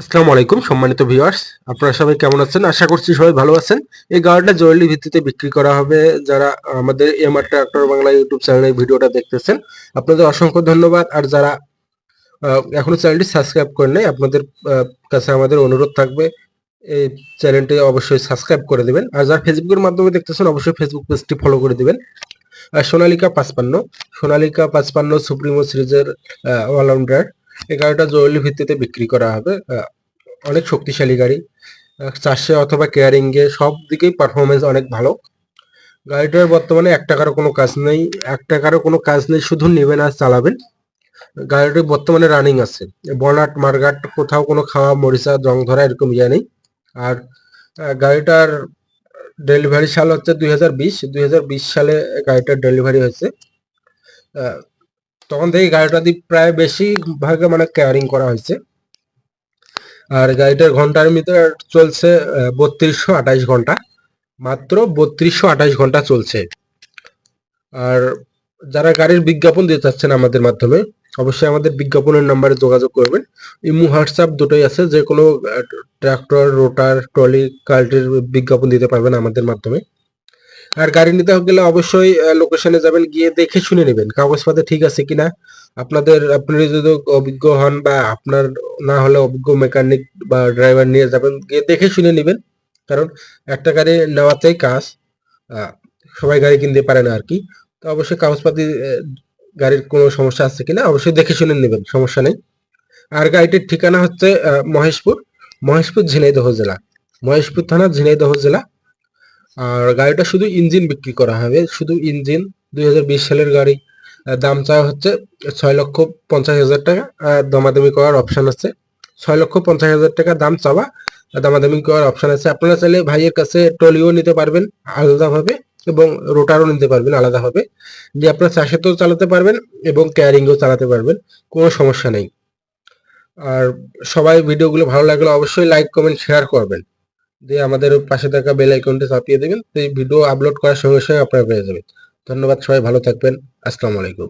আসসালামু আলাইকুম, সম্মানিত ভিউয়ার্স আপনারা সবাই কেমন আছেন? আশা করছি সবাই ভালো আছেন। এই গাড়িটা জরুরি ভিত্তিতে বিক্রি করা হবে। যারা আমাদের এমআর ট্রাক্টর বাংলা ইউটিউব চ্যানেলে ভিডিওটা দেখতেছেন, আপনাদের অসংখ্য ধন্যবাদ। আর যারা এখনও চ্যানেলটি সাবস্ক্রাইব করেন নাই, আপনাদের কাছে আমাদের অনুরোধ থাকবে, এই চ্যানেলটি অবশ্যই সাবস্ক্রাইব করে দিবেন। আর যারা ফেসবুকের মাধ্যমে দেখতেছেন, অবশ্যই ফেসবুক পেজটি ফলো করে দিবেন। আর সোনালিকা পাঁচপান্ন সোনালিকা পাঁচপান্ন সুপ্রিমো সিরিজের অলরাউন্ডার এই গাড়িটা জরুরি ভিত্তিতে বিক্রি করা হবে। অনেক শক্তিশালী গাড়ি। চাষে অথবা কেয়ারিং এ সব দিকেই পারফরমেন্স অনেক ভালো। গাড়িটার বর্তমানে এক টাকারও কোনো কাজ নেই। এক টাকারও কোনো কাজ নেই, শুধু নেবেন আর চালাবেন। গাড়িটি বর্তমানে রানিং আছে। বনাট মার্গাট কোথাও কোনো খাওয়া, মরিচা জং ধরা এরকম ইয়ে নেই। আর গাড়িটার ডেলিভারি সাল হচ্ছে দুই হাজার বিশ। দুই হাজার বিশ সালে গাড়িটার ডেলিভারি হয়েছে। তখন থেকে গাড়িটা দিয়ে প্রায় বেশি ভাগে মানে কেয়ারিং করা হয়েছে। আর গাড়িটার ঘণ্টার ভিতরে চলছে বত্রিশশো আঠাইশ ঘণ্টা। মাত্র বত্রিশশো আঠাইশ ঘণ্টা চলছে। আর যারা গাড়ির বিজ্ঞাপন দিতে চাচ্ছেন আমাদের মাধ্যমে, অবশ্যই আমাদের বিজ্ঞাপনের নাম্বারে যোগাযোগ করবেন। ইমু, হোয়াটসঅ্যাপ দুটোই আছে যে কোনো ট্রাক্টর, রোটার, ট্রলি, কাল্টির বিজ্ঞাপন দিতে পারবেন আমাদের মাধ্যমে। আর গাড়ি নিতে গেলে অবশ্যই লোকেশনে যাবেন, গিয়ে দেখে শুনে নেবেন কাগজপত্র ঠিক আছে কিনা। আপনাদের, আপনি যদি অভিজ্ঞ হন বা আপনার না হলে অভিজ্ঞ মেকানিক বা ড্রাইভার নিয়ে যাবেন, গিয়ে দেখে শুনে নেবেন। কারণ একটা গাড়ি নেওয়াতেই কাজ সবাই গাড়ি কিনতে পারে না আর কি। তো অবশ্যই কাগজপাতি গাড়ির কোনো সমস্যা আছে কিনা, অবশ্যই দেখে শুনে নেবেন, সমস্যা নেই। আর গাড়িটির ঠিকানা হচ্ছে মহেশপুর মহেশপুর ঝিনাইদহ জেলা। মহেশপুর থানা, ঝিনাইদহ জেলা। আর গাড়িটা শুধু ইঞ্জিন বিক্রি করা হবে। শুধু ইঞ্জিন দুই হাজার বিশ সালের গাড়ি। দাম চাওয়া হচ্ছে ছয় লক্ষ পঞ্চাশ হাজার টাকা। আর দামাদামি করার অপশন আছে। ছয় লক্ষ পঞ্চাশ হাজার টাকা দাম চাওয়া দামাদামি করার অপশন আছে। আপনারা চাইলে ভাইয়ের কাছে ট্রলিও নিতে পারবেন আলাদাভাবে এবং রোটারও নিতে পারবেন আলাদাভাবে। যে আপনার চাষেতেও চালাতে পারবেন এবং ক্যারিংও চালাতে পারবেন, কোনো সমস্যা নেই। আর সবাই ভিডিওগুলো ভালো লাগলে অবশ্যই লাইক কমেন্ট শেয়ার করবেন। দিয়ে আমাদের পাশে থাকা বেল আইকনটি চাপিয়ে দেবেন। সেই ভিডিও আপলোড করার সঙ্গে সঙ্গে আপনারা পেয়ে যাবেন। ধন্যবাদ, সবাই ভালো থাকবেন। আসসালামু আলাইকুম।